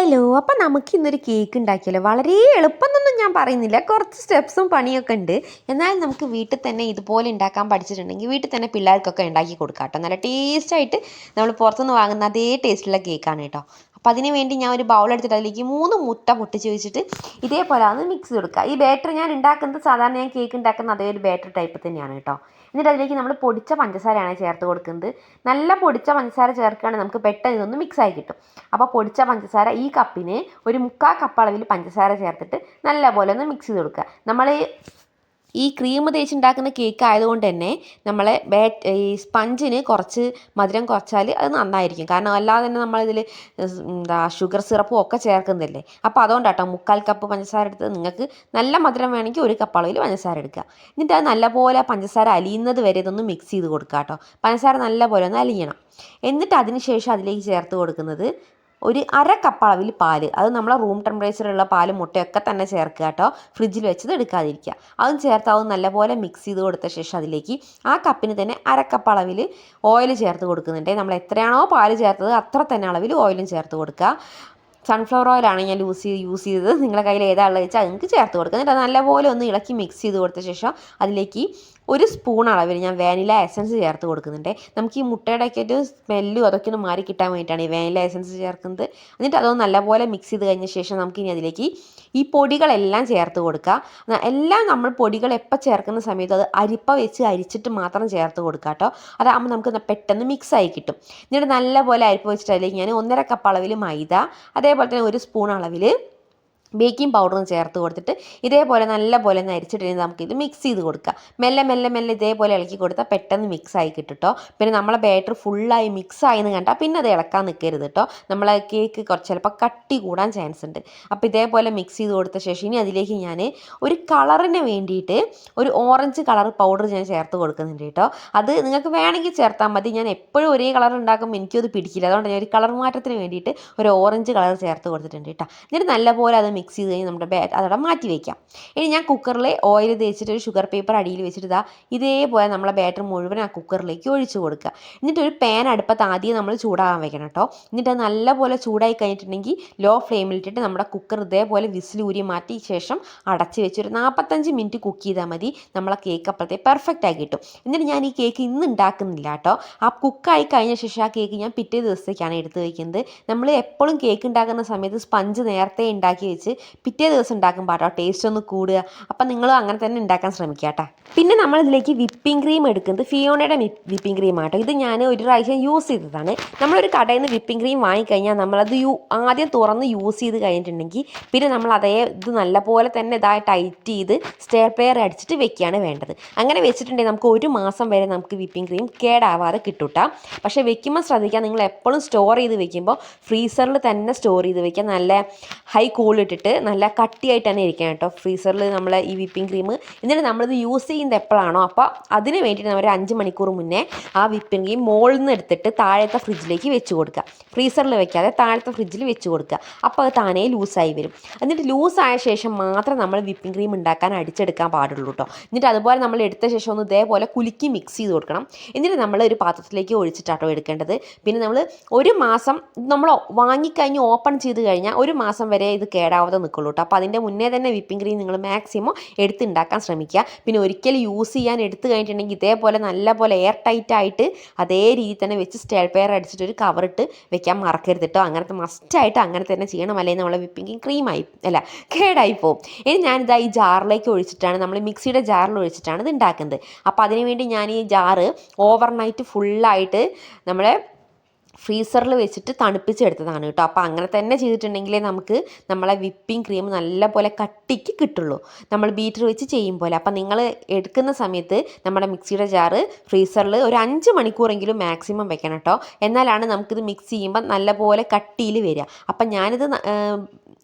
Hello അപ്പം നമുക്ക് ഇന്നൊരു കേക്ക് ഉണ്ടാക്കിയല്ലോ വളരെ എളുപ്പമെന്നൊന്നും ഞാൻ പറയുന്നില്ല. കുറച്ച് സ്റ്റെപ്സും പണിയൊക്കെ ഉണ്ട്. എന്നാൽ നമുക്ക് വീട്ടിൽ തന്നെ ഇതുപോലെ ഉണ്ടാക്കാൻ പഠിച്ചിട്ടുണ്ടെങ്കിൽ വീട്ടിൽ തന്നെ പിള്ളേർക്കൊക്കെ ഉണ്ടാക്കി കൊടുക്കാം കേട്ടോ. നല്ല ടേസ്റ്റായിട്ട് നമ്മൾ പുറത്തുനിന്ന് വാങ്ങുന്ന അതേ ടേസ്റ്റുള്ള കേക്കാണ് കേട്ടോ. അപ്പോൾ അതിന് വേണ്ടി ഞാൻ ഒരു ബൗൾ എടുത്തിട്ട് അതിലേക്ക് മൂന്ന് മുട്ട പൊട്ടിച്ച് വെച്ചിട്ട് ഇതേപോലെ ഒന്ന് മിക്സ് കൊടുക്കുക ഈ ബാറ്റർ ഞാൻ ഉണ്ടാക്കുന്നത് സാധാരണ ഞാൻ കേക്ക് ഉണ്ടാക്കുന്ന അതേ ഒരു ബാറ്റർ ടൈപ്പ് തന്നെയാണ് കേട്ടോ. എന്നിട്ട് അതിലേക്ക് നമ്മൾ പൊടിച്ച പഞ്ചസാരയാണ് ചേർത്ത് കൊടുക്കുന്നത്. നല്ല പൊടിച്ച പഞ്ചസാര ചേർക്കുകയാണെങ്കിൽ നമുക്ക് പെട്ടെന്ന് ഇതൊന്ന് മിക്സ് ആയി കിട്ടും. അപ്പോൾ പൊടിച്ച പഞ്ചസാര ഈ കപ്പിന് ഒരു മുക്കാൽ കപ്പ് അളവിൽ പഞ്ചസാര ചേർത്തിട്ട് നല്ലപോലെ ഒന്ന് മിക്സ് ചെയ്ത് കൊടുക്കുക നമ്മൾ ഈ ക്രീം തേച്ചുണ്ടാക്കുന്ന കേക്ക് ആയതുകൊണ്ട് തന്നെ നമ്മളെ ബാറ്റ് ഈ സ്പഞ്ചിന് കുറച്ച് മധുരം കുറച്ചാൽ അത് നന്നായിരിക്കും. കാരണം അല്ലാതെ തന്നെ നമ്മളിതിൽ എന്താ ഷുഗർ സിറപ്പും ഒക്കെ ചേർക്കുന്നില്ലേ? അപ്പോൾ അതുകൊണ്ടാട്ടോ മുക്കാൽ കപ്പ് പഞ്ചസാര എടുത്ത് നിങ്ങൾക്ക് നല്ല മധുരം വേണമെങ്കിൽ ഒരു കപ്പ് അളവിൽ പഞ്ചസാര എടുക്കുക. എന്നിട്ട് അത് നല്ലപോലെ പഞ്ചസാര അലിയുന്നത് വരെ ഇതൊന്ന് മിക്സ് ചെയ്ത് കൊടുക്കുക കേട്ടോ പഞ്ചസാര നല്ലപോലെ ഒന്ന് അലിയണം. എന്നിട്ട് അതിന് ശേഷം അതിലേക്ക് ചേർത്ത് കൊടുക്കുന്നത് ഒരു അര കപ്പ് അളവിൽ പാൽ. അത് നമ്മളെ റൂം ടെമ്പറേച്ചറുള്ള പാലും മുട്ടയൊക്കെ തന്നെ ചേർക്കുക കേട്ടോ. ഫ്രിഡ്ജിൽ വെച്ചത് എടുക്കാതിരിക്കുക. അതും ചേർത്ത് അത് നല്ലപോലെ മിക്സ് ചെയ്ത് കൊടുത്ത ശേഷം അതിലേക്ക് ആ കപ്പിന് തന്നെ അര കപ്പ് അളവിൽ ഓയിൽ ചേർത്ത് കൊടുക്കുന്നുണ്ട്. നമ്മൾ എത്രയാണോ പാൽ ചേർത്തത് അത്ര തന്നെ അളവിൽ ഓയിലും ചേർത്ത് കൊടുക്കുക. സൺഫ്ലവർ ഓയിലാണ് ഞാൻ യൂസ് ചെയ്ത് യൂസ് ചെയ്തത്. നിങ്ങളുടെ കയ്യിൽ ഏതാണുള്ളത് വെച്ചാൽ നിങ്ങൾക്ക് ചേർത്ത് കൊടുക്കുക. എന്നിട്ട് നല്ലപോലെ ഒന്ന് ഇളക്കി മിക്സ് ചെയ്ത് കൊടുത്ത ശേഷം അതിലേക്ക് ഒരു സ്പൂൺ അളവിൽ ഞാൻ വാനില എസൻസ് ചേർത്ത് കൊടുക്കുന്നുണ്ട്. നമുക്ക് ഈ മുട്ടയുടെ ഒക്കെ ഒരു സ്മെല്ലും അതൊക്കെ ഒന്ന് മാറി കിട്ടാൻ വേണ്ടിയിട്ടാണ് ഈ വാനില എസൻസ് ചേർക്കുന്നത്. എന്നിട്ട് അതൊന്ന് നല്ലപോലെ മിക്സ് ചെയ്ത് കഴിഞ്ഞ ശേഷം നമുക്ക് ഇനി അതിലേക്ക് ഈ പൊടികളെല്ലാം ചേർത്ത് കൊടുക്കുക എല്ലാം നമ്മൾ പൊടികൾ എപ്പോൾ ചേർക്കുന്ന സമയത്ത് അത് അരിപ്പ വെച്ച് അരിച്ചിട്ട് മാത്രം ചേർത്ത് കൊടുക്കുക കേട്ടോ. അതാകുമ്പോൾ നമുക്ക് പെട്ടെന്ന് മിക്സ് ആയി കിട്ടും. എന്നിട്ട് നല്ലപോലെ അരിപ്പ വെച്ചിട്ട് അതിലേക്ക് ഞാൻ ഒന്നര കപ്പ് അളവിൽ മൈദ അതേപോലെ തന്നെ ഒരു സ്പൂൺ അളവിൽ ബേക്കിംഗ് പൗഡറും ചേർത്ത് കൊടുത്തിട്ട് ഇതേപോലെ നല്ല പോലെ ഒന്ന് നമുക്ക് നമുക്കിത് മിക്സ് ചെയ്ത് കൊടുക്കുക മെല്ലെ മെല്ലെ മെല്ലെ ഇതേപോലെ ഇളക്കി കൊടുത്താൽ പെട്ടെന്ന് മിക്സ് ആയി കിട്ടും കേട്ടോ പിന്നെ നമ്മളെ ബാറ്റർ ഫുള്ളായി മിക്സ് ആയി എന്ന് കണ്ടാൽ പിന്നെ അത് ഇളക്കാൻ നിൽക്കരുത് കേട്ടോ നമ്മളെ കേക്ക് കുറച്ച് ചിലപ്പോൾ കട്ടി കൂടാൻ ചാൻസ് ഉണ്ട്. അപ്പോൾ ഇതേപോലെ മിക്സ് ചെയ്ത് കൊടുത്ത ശേഷം ഇനി അതിലേക്ക് ഞാൻ ഒരു കളറിന് വേണ്ടിയിട്ട് ഒരു ഓറഞ്ച് കളർ പൗഡർ ഞാൻ ചേർത്ത് കൊടുക്കുന്നുണ്ട് കേട്ടോ അത് നിങ്ങൾക്ക് വേണമെങ്കിൽ ചേർത്താൽ മതി. ഞാൻ എപ്പോഴും ഒരേ കളർ ഉണ്ടാക്കുമ്പോൾ എനിക്കത് പിടിക്കില്ല. അതുകൊണ്ട് ഞാൻ ഒരു കളർ മാറ്റത്തിന് വേണ്ടിയിട്ട് ഒരു ഓറഞ്ച് കളർ ചേർത്ത് കൊടുത്തിട്ടുണ്ട് കേട്ടോ എന്നിട്ട് നല്ലപോലെ അത് മിക്സ് ചെയ്ത് കഴിഞ്ഞ് നമ്മുടെ ബാറ്റ് അതവിടെ മാറ്റി വയ്ക്കാം ഇനി ഞാൻ കുക്കറിൽ ഓയിൽ തേച്ചിട്ട് ഒരു ഷുഗർ പേപ്പർ അടിയിൽ വെച്ചിട്ട് ഇതാ ഇതേപോലെ നമ്മളെ ബാറ്റർ മുഴുവൻ ആ കുക്കറിലേക്ക് ഒഴിച്ചു കൊടുക്കുക. എന്നിട്ട് ഒരു പാൻ അടുപ്പത്ത് ആദ്യം നമ്മൾ ചൂടാകാൻ വെക്കണം കേട്ടോ എന്നിട്ട് നല്ലപോലെ ചൂടായി കഴിഞ്ഞിട്ടുണ്ടെങ്കിൽ ലോ ഫ്ലെയിമിലിട്ടിട്ട് നമ്മുടെ കുക്കർ ഇതേപോലെ വിസിലൂരി മാറ്റി ശേഷം അടച്ച് വെച്ച് ഒരു നാൽപ്പത്തഞ്ച് മിനിറ്റ് കുക്ക് ചെയ്താൽ മതി. നമ്മളെ കേക്ക് അപ്പോഴത്തെ പെർഫെക്റ്റ് ആയി കിട്ടും. എന്നിട്ട് ഞാൻ ഈ കേക്ക് ഇന്ന് ഉണ്ടാക്കുന്നില്ല കേട്ടോ ആ കുക്കായി കഴിഞ്ഞ ശേഷം ആ കേക്ക് ഞാൻ പിറ്റേ ദിവസത്തേക്കാണ് എടുത്ത് വയ്ക്കുന്നത് നമ്മൾ എപ്പോഴും കേക്ക് ഉണ്ടാക്കുന്ന സമയത്ത് സ്പഞ്ച് നേരത്തെ ഉണ്ടാക്കി വെച്ച് പിറ്റേ ദിവസം ഉണ്ടാക്കും പാട്ടോ ടേസ്റ്റ് ഒന്ന് കൂടുക. അപ്പം നിങ്ങളും അങ്ങനെ തന്നെ ഉണ്ടാക്കാൻ ശ്രമിക്കുക കേട്ടോ. പിന്നെ നമ്മൾ ഇതിലേക്ക് വിപ്പിംഗ് ക്രീം എടുക്കുന്നത് ഫിയോണയുടെ വിപ്പിംഗ് ക്രീം ആട്ടോ. ഇത് ഞാൻ ഒരു പ്രാവശ്യം യൂസ് ചെയ്തതാണ്. നമ്മളൊരു കടയിൽ നിന്ന് വിപ്പിംഗ് ക്രീം വാങ്ങിക്കഴിഞ്ഞാൽ നമ്മളത് യൂ ആദ്യം തുറന്ന് യൂസ് ചെയ്ത് കഴിഞ്ഞിട്ടുണ്ടെങ്കിൽ പിന്നെ നമ്മൾ അതേ ഇത് നല്ലപോലെ തന്നെ ഇതായി ടൈറ്റ് ചെയ്ത് സ്റ്റേ പെയർ അടിച്ചിട്ട് വെക്കുകയാണ് വേണ്ടത്. അങ്ങനെ വെച്ചിട്ടുണ്ടെങ്കിൽ നമുക്ക് ഒരു മാസം വരെ നമുക്ക് വിപ്പിംഗ് ക്രീം കേടാവാതെ കിട്ടൂട്ടാ. പക്ഷേ വെക്കുമ്പോൾ ശ്രദ്ധിക്കുക നിങ്ങൾ എപ്പോഴും സ്റ്റോർ ചെയ്ത് വെക്കുമ്പോൾ ഫ്രീസറിൽ തന്നെ സ്റ്റോർ ചെയ്ത് വെക്കുക. നല്ല ഹൈ കൂളിട്ടിട്ട് നല്ല കട്ടിയായിട്ട് തന്നെ ഇരിക്കണം കേട്ടോ. ഫ്രീസറിൽ നമ്മൾ ഈ വിപ്പിംഗ് ക്രീം. എന്നിട്ട് നമ്മളിത് യൂസ് ചെയ്യുന്നത് എപ്പോഴാണോ? അപ്പോൾ അതിന് വേണ്ടിയിട്ട് നമ്മൾ അഞ്ച് മണിക്കൂർ മുന്നേ ആ വിപ്പിംഗ് ക്രീം മുകളിൽ നിന്ന് എടുത്തിട്ട് താഴത്തെ ഫ്രിഡ്ജിലേക്ക് വെച്ച് കൊടുക്കുക. ഫ്രീസറിൽ വെക്കാതെ താഴത്തെ ഫ്രിഡ്ജിൽ വെച്ച് കൊടുക്കുക. അപ്പോൾ അത് താനേ ലൂസായി വരും. എന്നിട്ട് ലൂസായ ശേഷം മാത്രം നമ്മൾ വിപ്പിംഗ് ക്രീം ഉണ്ടാക്കാൻ അടിച്ചെടുക്കാൻ പാടുള്ളൂ കേട്ടോ. എന്നിട്ട് അതുപോലെ നമ്മൾ എടുത്ത ശേഷം ഒന്ന് ഇതേപോലെ കുലുക്കി മിക്സ് ചെയ്ത് കൊടുക്കണം. എന്നിട്ട് നമ്മൾ ഒരു പാത്രത്തിലേക്ക് ഒഴിച്ചിട്ടാട്ടോ എടുക്കേണ്ടത്. പിന്നെ നമ്മൾ ഒരു മാസം നമ്മൾ വാങ്ങിക്കഴിഞ്ഞ് ഓപ്പൺ ചെയ്ത് കഴിഞ്ഞാൽ ഒരു മാസം വരെ ഇത് കേടാവാതെ നിൽക്കുള്ളൂ കേട്ടോ അപ്പോൾ അതിന്റെ മുന്നേ തന്നെ വിപ്പിംഗ് ക്രീം നിങ്ങൾ മാക്സിമം എടുത്തുണ്ടാക്കാൻ ശ്രമിക്കുക. പിന്നെ ഒരിക്കൽ യൂസ് ചെയ്യാൻ എടുത്തു കഴിഞ്ഞിട്ടുണ്ടെങ്കിൽ ഇതേപോലെ നല്ലപോലെ എയർ ടൈറ്റ് ആയിട്ട് അതേ രീതിയിൽ തന്നെ വെച്ച് സ്റ്റേൾ പെയർ അടിച്ചിട്ട് ഒരു കവറിട്ട് വെക്കാൻ മറക്കരുത് കേട്ടോ അങ്ങനത്തെ മസ്റ്റായിട്ട് അങ്ങനെ തന്നെ ചെയ്യണം. അല്ലെങ്കിൽ നമ്മളെ വിപ്പിംഗ് ക്രീം ക്രീമായി അല്ല കേടായി പോകും ഇനി ഞാനിതാ ഈ ജാറിലേക്ക് ഒഴിച്ചിട്ടാണ് നമ്മൾ മിക്സിയുടെ ജാറിൽ ഒഴിച്ചിട്ടാണ് ഇത് ഉണ്ടാക്കുന്നത്. അപ്പോൾ അതിനുവേണ്ടി ഞാൻ ഈ ജാറ് ഓവർനൈറ്റ് ഫുള്ളായിട്ട് നമ്മളെ ഫ്രീസറിൽ വെച്ചിട്ട് തണുപ്പിച്ചെടുത്തതാണ് കേട്ടോ. അപ്പോൾ അങ്ങനെ തന്നെ ചെയ്തിട്ടുണ്ടെങ്കിലേ നമുക്ക് നമ്മളെ വിപ്പിംഗ് ക്രീം നല്ലപോലെ കട്ടിക്ക് കിട്ടുള്ളൂ. നമ്മൾ ബീറ്റർ വെച്ച് ചെയ്യും പോലെ. അപ്പോൾ നിങ്ങൾ എടുക്കുന്ന സമയത്ത് നമ്മുടെ മിക്സിയുടെ ജാറ് ഫ്രീസറിൽ ഒരു അഞ്ച് മണിക്കൂറെങ്കിലും മാക്സിമം വെക്കണം കേട്ടോ. എന്നാലാണ് നമുക്കിത് മിക്സ് ചെയ്യുമ്പോൾ നല്ലപോലെ കട്ടിയിൽ വരിക. അപ്പം ഞാനിത്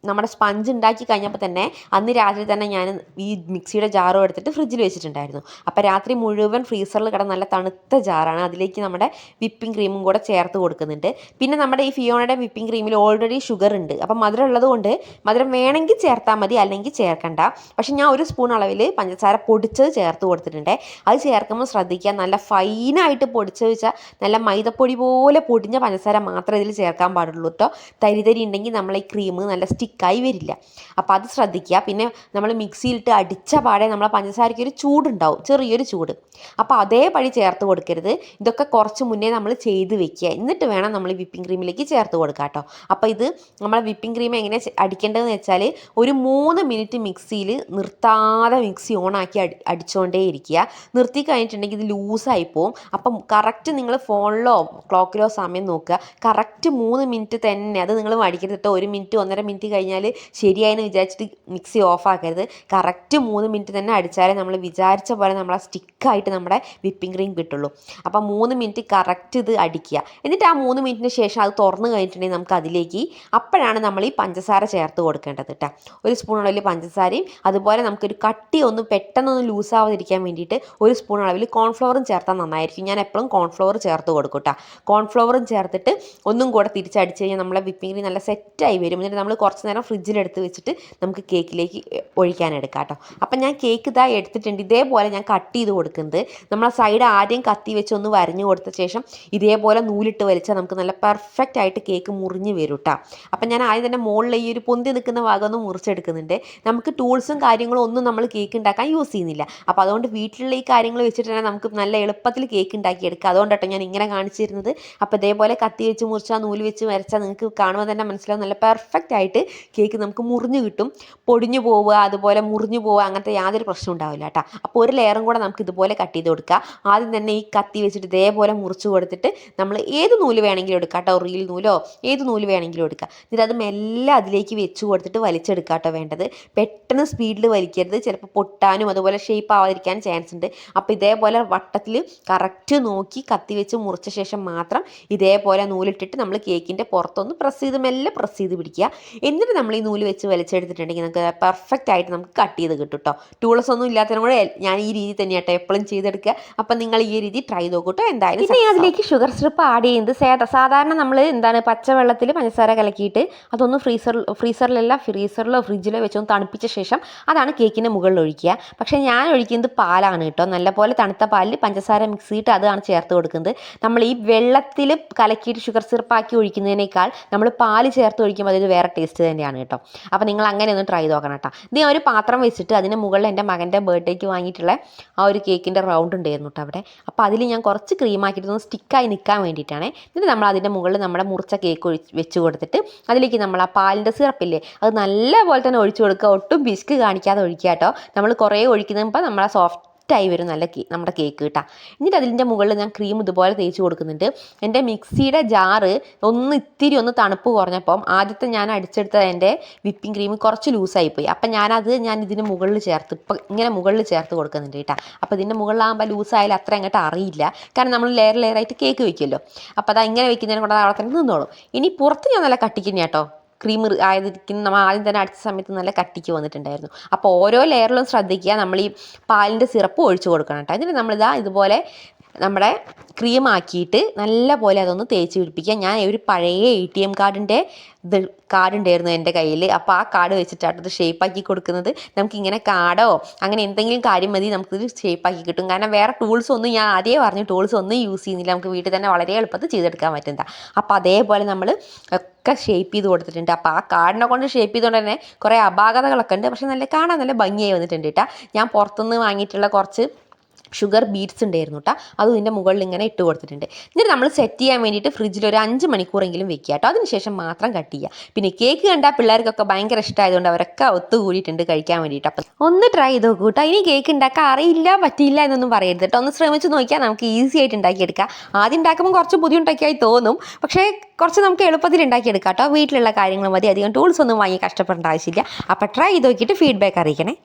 നമ്മുടെ സ്പഞ്ച് ഉണ്ടാക്കി കഴിഞ്ഞപ്പോൾ തന്നെ അന്ന് രാത്രി തന്നെ ഞാൻ ഈ മിക്സിയുടെ ജാറും എടുത്തിട്ട് ഫ്രിഡ്ജിൽ വെച്ചിട്ടുണ്ടായിരുന്നു. അപ്പോൾ രാത്രി മുഴുവൻ ഫ്രീസറിൽ കിടന്ന നല്ല തണുത്ത ജാറാണ്. അതിലേക്ക് നമ്മുടെ വിപ്പിംഗ് ക്രീമും കൂടെ ചേർത്ത് കൊടുക്കുക കൊടുക്കുന്നുണ്ട്. പിന്നെ നമ്മുടെ ഈ ഫിയോണയുടെ വിപ്പിംഗ് ക്രീമിൽ ഓൾറെഡി ഷുഗർ ഉണ്ട്. അപ്പം മധുരം ഉള്ളതുകൊണ്ട് മധുരം വേണമെങ്കിൽ ചേർത്താൽ മതി അല്ലെങ്കിൽ ചേർക്കണ്ട. പക്ഷെ ഞാൻ ഒരു സ്പൂൺ അളവിൽ പഞ്ചസാര പൊടിച്ചത് ചേർത്ത് കൊടുത്തിട്ടുണ്ട്. അത് ചേർക്കുമ്പോൾ ശ്രദ്ധിക്കുക നല്ല ഫൈനായിട്ട് പൊടിച്ചത് വെച്ചാൽ നല്ല മൈദപ്പൊടി പോലെ പൊടിഞ്ഞ പഞ്ചസാര മാത്രമേ ഇതിൽ ചേർക്കാൻ പാടുള്ളൂ കേട്ടോ തരി തരി ഉണ്ടെങ്കിൽ നമ്മൾ ഈ ക്രീം നല്ല സ്റ്റിക്കായി വരില്ല. അപ്പോൾ അത് ശ്രദ്ധിക്കുക. പിന്നെ നമ്മൾ മിക്സിയിലിട്ട് അടിച്ച പാടെ നമ്മളെ പഞ്ചസാരയ്ക്ക് ഒരു ചൂടുണ്ടാവും ചെറിയൊരു ചൂട്. അപ്പോൾ അതേപടി ചേർത്ത് കൊടുക്കരുത്. ഇതൊക്കെ കുറച്ച് മുന്നേ നമ്മൾ ചെയ്ത് വെക്കുക. എന്നിട്ട് വേണം നമ്മൾ വിപ്പിംഗ് ക്രീമിലേക്ക് ചേർത്ത് കൊടുക്കുക കേട്ടോ. അപ്പോൾ ഇത് നമ്മൾ വിപ്പിംഗ് ക്രീം എങ്ങനെ അടിക്കേണ്ടതെന്ന് വെച്ചാൽ ഒരു മൂന്ന് മിനിറ്റ് മിക്സിയിൽ നിർത്താതെ മിക്സി ഓണാക്കി അടി അടിച്ചുകൊണ്ടേ ഇരിക്കുക. നിർത്തി കഴിഞ്ഞിട്ടുണ്ടെങ്കിൽ ഇത് ലൂസായി പോവും. അപ്പം കറക്റ്റ് നിങ്ങൾ ഫോണിലോ ക്ലോക്കിലോ സമയം നോക്കുക. കറക്റ്റ് മൂന്ന് മിനിറ്റ് തന്നെ അത് നിങ്ങൾ മടിക്കരുത് കേട്ടോ. ഒരു മിനിറ്റ് ഒന്നര മിനിറ്റ് കഴിഞ്ഞാൽ ശരിയായെന്ന് വിചാരിച്ചിട്ട് മിക്സി ഓഫ് ആക്കരുത്. കറക്റ്റ് മൂന്ന് മിനിറ്റ് തന്നെ അടിച്ചാലേ നമ്മൾ വിചാരിച്ച പോലെ നമ്മളെ സ്റ്റിക്കായിട്ട് നമ്മുടെ വിപ്പിംഗ് ക്രീം കിട്ടുള്ളൂ. അപ്പം മൂന്ന് മിനിറ്റ് കറക്റ്റ് ഇത് അടിക്കുക. എന്നിട്ട് ആ മൂന്ന് മിനിറ്റിന് ശേഷം അത് തുറന്ന് കഴിഞ്ഞിട്ടുണ്ടെങ്കിൽ നമുക്ക് അതിലേക്ക് അപ്പോഴാണ് നമ്മൾ ഈ പഞ്ചസാര ചേർത്ത് കൊടുക്കേണ്ടത് കേട്ടോ ഒരു സ്പൂൺ അളവിൽ പഞ്ചസാരയും അതുപോലെ നമുക്കൊരു കട്ടി ഒന്ന് പെട്ടെന്നൊന്ന് ലൂസാവാതിരിക്കാൻ വേണ്ടിയിട്ട് ഒരു സ്പൂൺ അളവിൽ കോൺഫ്ലവറും ചേർത്താൽ നന്നായിരിക്കും. ഞാൻ എപ്പോഴും കോൺഫ്ലവർ ചേർത്ത് കൊടുക്കും കേട്ടോ കോൺഫ്ലവറും ചേർത്തിട്ട് ഒന്നും കൂടെ തിരിച്ചടിച്ച് കഴിഞ്ഞാൽ നമ്മളെ വിപ്പിംഗ് ക്രീം നല്ല സെറ്റായി വരും. എന്നിട്ട് നമ്മൾ കുറച്ച് നേരം ഫ്രിഡ്ജിലെടുത്ത് വെച്ചിട്ട് നമുക്ക് കേക്കിലേക്ക് ഒഴിക്കാൻ എടുക്കാം കേട്ടോ അപ്പം ഞാൻ കേക്ക് ഇതാ എടുത്തിട്ടുണ്ട്. ഇതേപോലെ ഞാൻ കട്ട് ചെയ്ത് കൊടുക്കുന്നത്. നമ്മളെ സൈഡ് ആദ്യം കത്തി വെച്ച് ഒന്ന് വരഞ്ഞു കൊടുത്ത ശേഷം ഇതേപോലെ നൂലിട്ട് വലിച്ചാൽ നമുക്ക് നല്ല പെർഫെക്റ്റ് ആയിട്ട് കേക്ക് മുറിഞ്ഞ് വരും കേട്ടോ അപ്പം ഞാൻ ആദ്യം തന്നെ മുകളിൽ ഈ ഒരു പൊന്തി നിൽക്കുന്ന ഭാഗം ഒന്ന് മുറിച്ചെടുക്കുന്നുണ്ട്. നമുക്ക് ടൂൾസും കാര്യങ്ങളും ഒന്നും നമ്മൾ കേക്ക് ഉണ്ടാക്കാൻ യൂസ് ചെയ്യുന്നില്ല. അപ്പോൾ അതുകൊണ്ട് വീട്ടിലുള്ള ഈ കാര്യങ്ങൾ വെച്ചിട്ട് തന്നെ നമുക്ക് നല്ല എളുപ്പത്തിൽ കേക്ക് ഉണ്ടാക്കിയെടുക്കാം. അതുകൊണ്ടാണ് ഞാൻ ഇങ്ങനെ കാണിച്ചിരുന്നത്. അപ്പോൾ ഇതേപോലെ കത്തി വെച്ച് മുറിച്ചാൽ നൂൽ വെച്ച് വരച്ചാൽ നിങ്ങൾക്ക് കാണുമ്പോൾ തന്നെ മനസ്സിലാവും നല്ല പെർഫെക്റ്റ് ആയിട്ട് കേക്ക് നമുക്ക് മുറിഞ്ഞ് കിട്ടും. പൊടിഞ്ഞു പോവുക അതുപോലെ മുറിഞ്ഞു പോവുക അങ്ങനത്തെ യാതൊരു പ്രശ്നം ഉണ്ടാവില്ല കേട്ടോ അപ്പോൾ ഒരു ലെയറും കൂടെ നമുക്ക് ഇതുപോലെ കട്ട് ചെയ്ത് കൊടുക്കുക ആദ്യം തന്നെ ഈ കത്തി വെച്ചിട്ട് ഇതേപോലെ മുറിച്ച് കൊടുത്തിട്ട് നമ്മൾ ഏത് നൂൽ വേണമെങ്കിലും എടുക്കാം കേട്ടോ റീൽ നൂലോ ഏത് നൂൽ വേണമെങ്കിലും എടുക്കാം. എന്നിട്ട് അത് മെല്ലെ അതിലേക്ക് വെച്ച് കൊടുത്തിട്ട് വലിച്ചെടുക്കുക കേട്ടോ വേണ്ടത്. പെട്ടെന്ന് സ്പീഡിൽ വലിക്കരുത്. ചിലപ്പോൾ പൊട്ടാനും അതുപോലെ ഷേപ്പ് ആവാതിരിക്കാൻ ചാൻസ് ഉണ്ട്. അപ്പോൾ ഇതേപോലെ വട്ടത്തിൽ കറക്റ്റ് നോക്കി കത്തി വെച്ച് മുറിച്ച ശേഷം മാത്രം ഇതേപോലെ നൂലിട്ടിട്ട് നമ്മൾ കേക്കിന്റെ പുറത്തൊന്ന് പ്രസ് ചെയ്ത് മെല്ലെ പ്രസ് ചെയ്ത് പിടിക്കുക. എന്നിട്ട് നമ്മൾ ഈ നൂൽ വെച്ച് വലിച്ചെടുത്തിട്ടുണ്ടെങ്കിൽ നമുക്ക് പെർഫെക്റ്റ് ആയിട്ട് നമുക്ക് കട്ട് ചെയ്ത് കിട്ടും കേട്ടോ. ടൂൾസ് ഒന്നും ഇല്ലാത്തതിനും കൂടെ ഞാൻ ഈ രീതി തന്നെയാട്ടോ എപ്പോഴും ചെയ്തെടുക്കുക. അപ്പം നിങ്ങൾ ഈ രീതി ട്രൈ നോക്കൂട്ടോ എന്തായാലും പിന്നെ അതിലേക്ക് ഷുഗർ സിറപ്പ് ആഡ് ചെയ്യുന്നത് സേ- സാധാരണ നമ്മൾ എന്താണ് പച്ചവെള്ളത്തിൽ പഞ്ചസാര കലക്കിയിട്ട് അതൊന്ന് ഫ്രീസറിൽ ഫ്രീസറിലല്ല ഫ്രീസറിലോ ഫ്രിഡ്ജിലോ വെച്ചൊന്ന് തണുപ്പിച്ച ശേഷം അതാണ് കേക്കിന്റെ മുകളിൽ ഒഴിക്കുക. പക്ഷേ ഞാൻ ഒഴിക്കുന്നത് പാലാണ് കേട്ടോ. നല്ലപോലെ തണുത്ത പാലിൽ പഞ്ചസാര മിക്സ് ചെയ്തിട്ട് അതാണ് ചേർത്ത് കൊടുക്കുന്നത്. നമ്മൾ ഈ വെള്ളത്തിൽ കലക്കിയിട്ട് ഷുഗർ സിറപ്പാക്കി ഒഴിക്കുന്നതിനേക്കാൾ നമ്മൾ പാൽ ചേർത്ത് ഒഴിക്കുമ്പോൾ അതൊരു വേറെ ടേസ്റ്റ് തന്നെയാണ് കേട്ടോ. അപ്പോൾ നിങ്ങൾ അങ്ങനെ ഒന്ന് ട്രൈ നോക്കണം കേട്ടോ. ഇത് ഒരു പാത്രം വെച്ചിട്ട് അതിന് മുകളിൽ എന്റെ മകന്റെ ബർത്ത്ഡേക്ക് വാങ്ങിയിട്ടുള്ള ആ ഒരു കേക്കിന്റെ റൗണ്ട് ഉണ്ടായിരുന്നു കേട്ടോ അവിടെ. അപ്പോൾ അതിൽ ഞാൻ കുറച്ച് ക്രീമാക്കിയിട്ട് സ്റ്റിക്കായി നിൽക്കാൻ വേണ്ടിയിട്ടാണ്. എന്നിട്ട് നമ്മൾ അതിന്റെ മുകളിൽ നമ്മുടെ മുറിച്ച കേക്ക് ഒഴിച്ച് വെച്ച് കൊടുത്തിട്ട് അതിലേക്ക് നമ്മൾ ആ പാലിന്റെ സിറപ്പില്ലേ അത് നല്ലപോലെ തന്നെ ഒഴിച്ചു കൊടുക്കുക. ഒട്ടും ബിസ്ക് കാണിക്കാതെ ഒഴിക്കുക കേട്ടോ. നമ്മൾ കുറേ ഒഴിക്കുമ്പോൾ നമ്മളെ സോഫ്റ്റ് ആയി വരും നല്ല നമ്മുടെ കേക്ക് കേട്ടോ എന്നിട്ട് അതിന്റെ മുകളിൽ ഞാൻ ക്രീം ഇതുപോലെ തേച്ച് കൊടുക്കുന്നുണ്ട്. എന്റെ മിക്സിയുടെ ജാറ് ഒന്ന് ഇത്തിരി ഒന്ന് തണുപ്പ് കുറഞ്ഞപ്പം ആദ്യത്തെ ഞാൻ അടിച്ചെടുത്ത എന്റെ വിപ്പിംഗ് ക്രീം കുറച്ച് ലൂസായി പോയി. അപ്പം ഞാനത് ഞാൻ ഇതിന് മുകളിൽ ചേർത്ത് ഇപ്പം ഇങ്ങനെ മുകളിൽ ചേർത്ത് കൊടുക്കുന്നുണ്ട് കേട്ടോ അപ്പോൾ ഇതിന്റെ മുകളിലാകുമ്പോൾ ലൂസായാലും അത്ര അങ്ങോട്ട് അറിയില്ല. കാരണം നമ്മൾ ലെയർ ആയിട്ട് കേക്ക് വെക്കുമല്ലോ അപ്പോൾ അത് ഇങ്ങനെ വെക്കുന്നതിനെ കൊണ്ട് അവിടെ തന്നെ നിന്നോളും. ഇനി പുറത്ത് ഞാൻ നല്ല കട്ടിക്കുന്ന കേട്ടോ ക്രീം ആയതിരിക്കുന്ന നമ്മൾ ആദ്യം തന്നെ അടിച്ച സമയത്ത് നല്ല കട്ടിക്ക് വന്നിട്ടുണ്ടായിരുന്നു. അപ്പോൾ ഓരോ ലെയറിലും ശ്രദ്ധിക്കുക. നമ്മൾ ഈ പാലിന്റെ സിറപ്പ് ഒഴിച്ചു കൊടുക്കണം കേട്ടോ എന്നിട്ട് നമ്മളിതാ ഇതുപോലെ നമ്മുടെ ക്രീം ആക്കിയിട്ട് നല്ല പോലെ അതൊന്ന് തേച്ച് പിടിപ്പിക്കുക. ഞാൻ ഒരു പഴയ എ ടി എം കാർഡിന്റെ ഇത് കാർഡ് ഉണ്ടായിരുന്നു എന്റെ കയ്യിൽ. അപ്പോൾ ആ കാർഡ് വെച്ചിട്ടാണ് ഇത് ഷേപ്പാക്കി കൊടുക്കുന്നത്. നമുക്കിങ്ങനെ കാർഡോ അങ്ങനെ എന്തെങ്കിലും കാര്യം മതി നമുക്കിത് ഷേപ്പാക്കി കിട്ടും. കാരണം വേറെ ടൂൾസ് ഒന്നും ഞാൻ ആദ്യമേ പറഞ്ഞു ടൂൾസ് ഒന്നും യൂസ് ചെയ്യുന്നില്ല. നമുക്ക് വീട്ടിൽ തന്നെ വളരെ എളുപ്പത്തിൽ ചെയ്തെടുക്കാൻ പറ്റുന്നതാണ് അപ്പോൾ അതേപോലെ നമ്മൾ ഒക്കെ ഷേപ്പ് ചെയ്ത് കൊടുത്തിട്ടുണ്ട്. അപ്പോൾ ആ കാർഡിനെ കൊണ്ട് ഷേപ്പ് ചെയ്തുകൊണ്ട് തന്നെ കുറേ അപാകതകളൊക്കെ ഉണ്ട്. പക്ഷെ നല്ല കാണാൻ നല്ല ഭംഗിയായി വന്നിട്ടുണ്ട് കേട്ടോ. ഞാൻ പുറത്തുനിന്ന് വാങ്ങിയിട്ടുള്ള കുറച്ച് ഷുഗർ ബീറ്റ്സ് ഉണ്ടായിരുന്നു കേട്ടോ അതും ഇതിന്റെ മുകളിൽ ഇങ്ങനെ ഇട്ട് കൊടുത്തിട്ടുണ്ട്. എന്നിട്ട് നമ്മൾ സെറ്റ് ചെയ്യാൻ വേണ്ടിയിട്ട് ഫ്രിഡ്ജിൽ ഒരു അഞ്ച് മണിക്കൂറെങ്കിലും വെക്കുക കേട്ടോ അതിനുശേഷം മാത്രം കട്ട് ചെയ്യുക. പിന്നെ കേക്ക് കണ്ടാൽ പിള്ളേർക്കൊക്കെ ഭയങ്കര ഇഷ്ടമായതുകൊണ്ട് അവരൊക്കെ ഒത്തുകൂടിയിട്ടുണ്ട് കഴിക്കാൻ വേണ്ടിയിട്ട്. അപ്പം ഒന്ന് ട്രൈ ചെയ്ത് നോക്കൂ കേട്ടോ ഇനി കേക്ക് ഉണ്ടാക്കാൻ അറിയില്ല പറ്റിയില്ല എന്നൊന്നും പറയരുത് കേട്ടോ ഒന്ന് ശ്രമിച്ച് നോക്കിയാൽ നമുക്ക് ഈസി ആയിട്ട് ഉണ്ടാക്കിയെടുക്കാം ആദ്യം ഉണ്ടാക്കുമ്പോൾ കുറച്ച് ബുദ്ധിമുട്ടൊക്കെയായി തോന്നും. പക്ഷേ കുറച്ച് നമുക്ക് എളുപ്പത്തിൽ ഉണ്ടാക്കിയെടുക്കാം കേട്ടോ വീട്ടിലുള്ള കാര്യങ്ങൾ മതി. അധികം ടൂൾസ് ഒന്നും വാങ്ങി കഷ്ടപ്പെടേണ്ട ആവശ്യമില്ല. അപ്പോൾ ട്രൈ ചെയ്ത് നോക്കിയിട്ട് ഫീഡ്ബാക്ക് അറിയിക്കണേ.